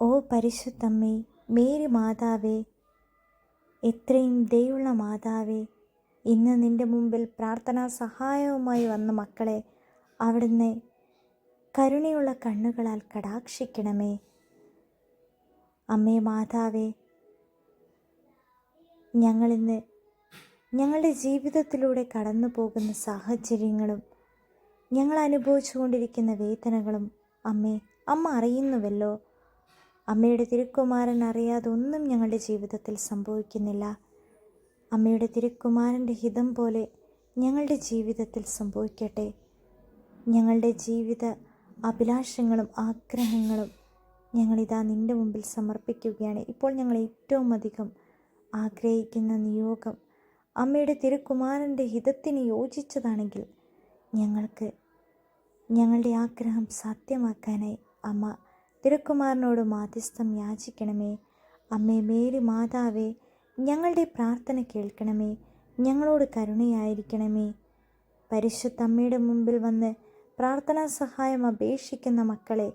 ഓ പരിശുദ്ധമ്മേ മേരി മാതാവേ എത്രയും ദയുള്ള മാതാവേ ഇന്ന് നിന്റെ മുമ്പിൽ പ്രാർത്ഥനാ സഹായവുമായി വന്ന മക്കളെ അവിടുന്ന് കരുണയുള്ള കണ്ണുകളാൽ കടാക്ഷിക്കണമേ. അമ്മേ മാതാവേ ഞങ്ങളിന്ന് ഞങ്ങളുടെ ജീവിതത്തിലൂടെ കടന്നു പോകുന്ന സാഹചര്യങ്ങളും ഞങ്ങൾ അനുഭവിച്ചുകൊണ്ടിരിക്കുന്ന വേദനകളും അമ്മേ അമ്മ അറിയുന്നുവല്ലോ. അമ്മയുടെ തിരുക്കുമാരൻ അറിയാതെ ഒന്നും ഞങ്ങളുടെ ജീവിതത്തിൽ സംഭവിക്കുന്നില്ല. അമ്മയുടെ തിരുക്കുമാരന്റെ ഹിതം പോലെ ഞങ്ങളുടെ ജീവിതത്തിൽ സംഭവിക്കട്ടെ. ഞങ്ങളുടെ ജീവിത അഭിലാഷങ്ങളും ആഗ്രഹങ്ങളും ഞങ്ങളിതാ നിന്റെ മുമ്പിൽ സമർപ്പിക്കുകയാണ്. ഇപ്പോൾ ഞങ്ങൾ ഏറ്റവും അധികം ആഗ്രഹിക്കുന്ന നിയോഗം അമ്മയുടെ തിരുക്കുമാരന്റെ ഹിതത്തിന് യോജിച്ചതാണെങ്കിൽ ഞങ്ങൾക്ക് ഞങ്ങളുടെ ആഗ്രഹം സാധ്യമാക്കാനായി അമ്മ തിരുക്കുമാരനോട് മാധ്യസ്ഥം യാചിക്കണമേ. അമ്മേ മേരി മാതാവേ ഞങ്ങളുടെ പ്രാർത്ഥന കേൾക്കണമേ. ഞങ്ങളോട് കരുണയായിരിക്കണമേ. പരിശുദ്ധ അമ്മയുടെ മുമ്പിൽ വന്ന് പ്രാർത്ഥനാ സഹായം അപേക്ഷിക്കുന്ന മക്കളെ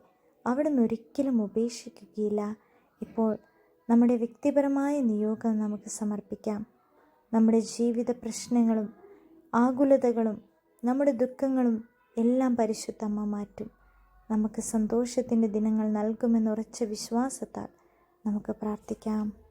അവിടുന്ന് ഒരിക്കലും ഉപേക്ഷിക്കുകയില്ല. ഇപ്പോൾ നമ്മുടെ വ്യക്തിപരമായ നിയോഗം നമുക്ക് സമർപ്പിക്കാം. നമ്മുടെ ജീവിത പ്രശ്നങ്ങളും ആകുലതകളും നമ്മുടെ ദുഃഖങ്ങളും എല്ലാം പരിശുദ്ധമ്മ മാറ്റും. നമുക്ക് സന്തോഷത്തിന്റെ ദിനങ്ങൾ നൽകുമെന്നുറച്ച വിശ്വാസത്താൽ നമുക്ക് പ്രാർത്ഥിക്കാം.